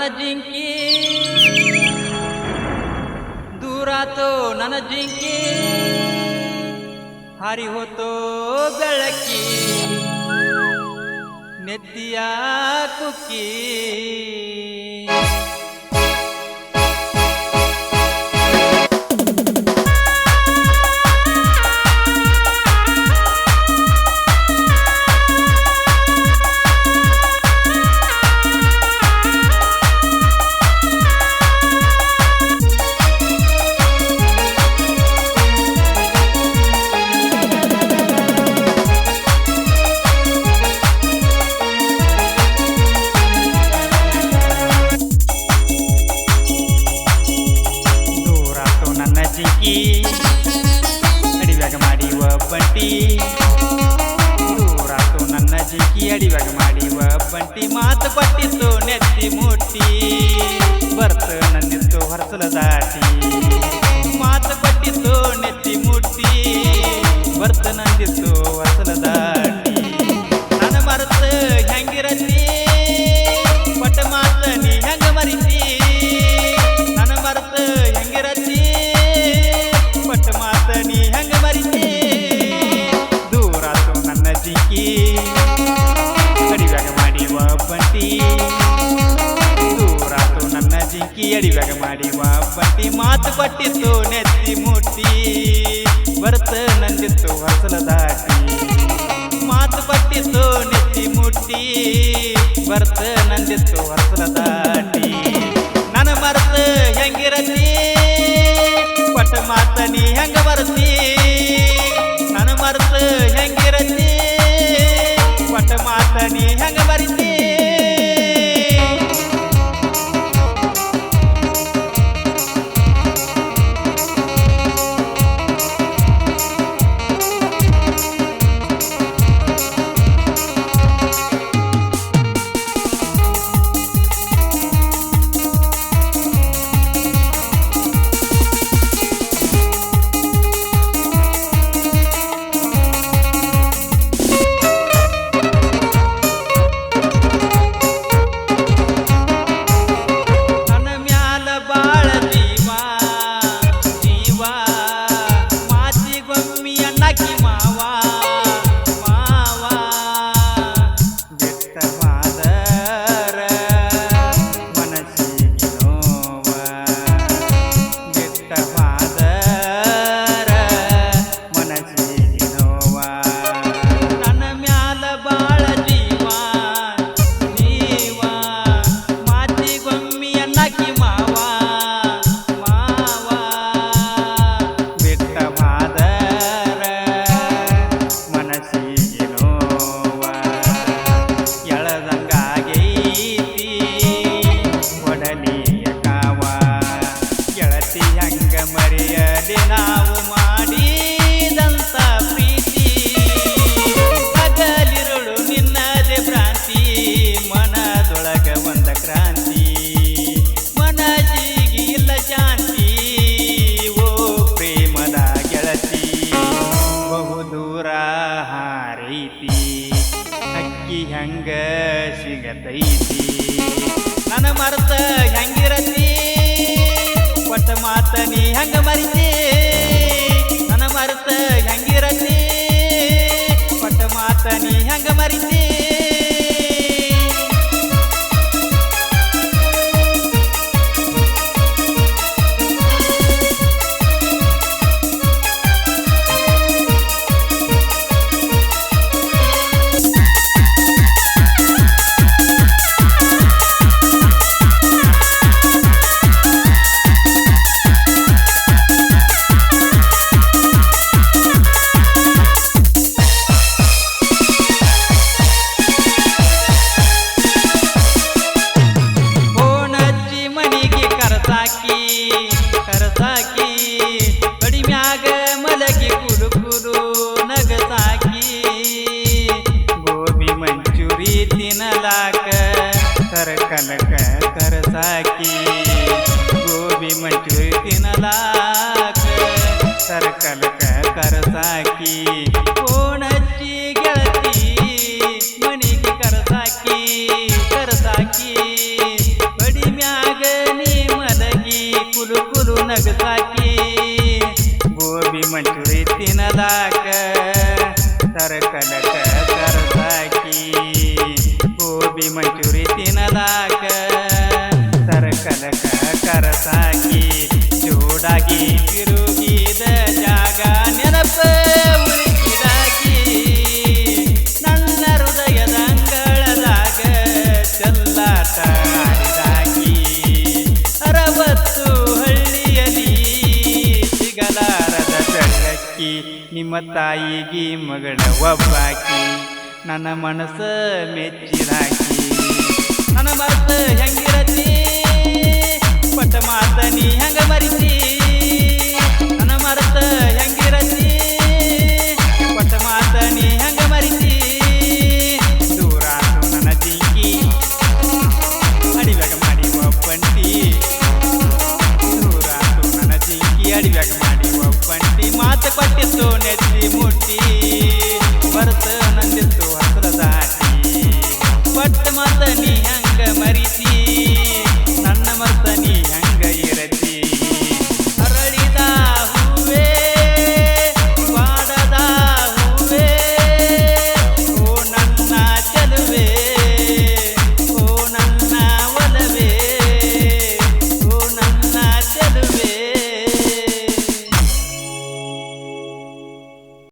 ನನ್ನ ಜಿಂಕಿ. ದೂರಾತೋ ನನ್ನ ಜಿಂಕಿ. ಹಾರಿ ಹೋತೋ ಬೆಳಕಿ. ನೆತ್ತಿಯ ಕುಕ್ಕಿ. ಒಬ್ಬಂಟಿ ಮಾತು ಪಟ್ಟಿತು ನೆತ್ತಿ ಮುಟ್ಟಿ. ಬರ್ತ ನಂದಿತ್ತು ಹೊರಸಲ ದಾಟಿ. ಮಾತು ಪಟ್ಟಿತು ನೆತ್ತಿ ಮುಟ್ಟಿ. ಬರ್ತ ನಂದಿತ್ತು ಹೊರಸಲ ದಾಟಿ. ಜಿಂಕಿ ಅಡಿವ್ಯಾಗ ಮಾಡಿ ಒಬ್ಬಂಟಿ ಮಾತು ಪಟ್ಟಿತ್ತು ನೆತ್ತಿ ಮುಟ್ಟಿ. ಬರ್ತ ನಂದಿತ್ತು ಹಸಲ ದಾಟಿ. ಮಾತು ಪಟ್ಟಿತ್ತು ನೆತ್ತಿ ಮುಟ್ಟಿ. ಬರ್ತ ನಂದಿತ್ತು ಹಸಲ ದಾಟಿ. ನನ್ನ ಮರ್ತ ಹೆಂಗಿರತಿ ಹಂಗ ಮರೆಯದೆ ನಾವು ಮಾಡಿದಂತ ಪ್ರೀತಿ. ಹಗಲಿರುಳು ನಿನ್ನದೆ ಭ್ರಾಂತಿ, ಮನದೊಳಗ ಒಂದ ಕ್ರಾಂತಿ. ಮನಸ್ಸಿಗೆ ಇಲ್ಲ ಶಾಂತಿ, ಓ ಪ್ರೇಮದ ಗೆಳತಿ. ಬಹುದೂರ ಹಾರೈತಿ, ಅಕ್ಕಿ ಹಂಗ ಸಿಗತೈತಿ. ನನ್ನ ಮರ್ತ ಹೆಂಗಿರತಿ? ಒಟ್ಟ ಮಾತ ನೀ ಹಂಗ ಮರಿತಿ ನನ್ನ ಮರ್ತ ಹೆಂಗಿರತಿ ಒಟ್ಟ ಮಾತ ನೀ ಹಂಗ ಮರಿತಿ ಕರಸಾಕಿ ಕರಸಾಕಿ ಕಡಿಮ್ಯಾಗ ಮಲಗಿ ಕುಲು ಕುಲು ನಗಸಾಕಿ ಗೋಬಿ ಮಂಚೂರಿ ತಿನ್ನಲಾಕ ಕರಕಲಕ ಕರಸಾಕಿ ಗೋಬಿ ಮಂಚೂರಿ ತಿನ್ನಲಾಕ ಕರಕಲಕ ಕರಸಾಕಿ ಫೋನಚ್ಚಿ ಗೆಳತಿ ಮನಿಗೆ ಕರಸಾಕಿ ಕರಸಾಕಿ ಕಲಕ ಕರಸಾಕಿ ಗೋಬಿ ಮಂಚೂರಿ ತಿನ್ನಲಾಕ ಸರ್ಕಲಕ ಕರಸಾಕಿ ಜೋಡಾಗಿ ತಿರುಗಿದ ಜಾಗ ನೆನಪ ಉಳಿಸಿದಾಕಿ. ನನ್ನ ಹೃದಯದ ಅಂಗಳದಾಗ ಚೆಲ್ಲಾಟ ಆಡಿದಾಕಿ. ಅರವತ್ತು ಹಳ್ಳಿಯಲ್ಲಿ ಸಿಗಲಾರದ ಬೆಳಕಿ ನಿಮ್ಮ ತಾಯಿಗೆ ಮಗಳ ಒಬ್ಬಾಕಿ. ನನ್ನ ಮನಸ್ಸ ಮೆಚ್ಚಿದಾಕಿ ನನ್ನ ಮನಸ್ಸು ಹೆಂಗಿರತಿ ಪಟ್ಟ ಮಾತ ನೀ ಹೆಂಗ ಮರಿತಿ? ಬರ್ತ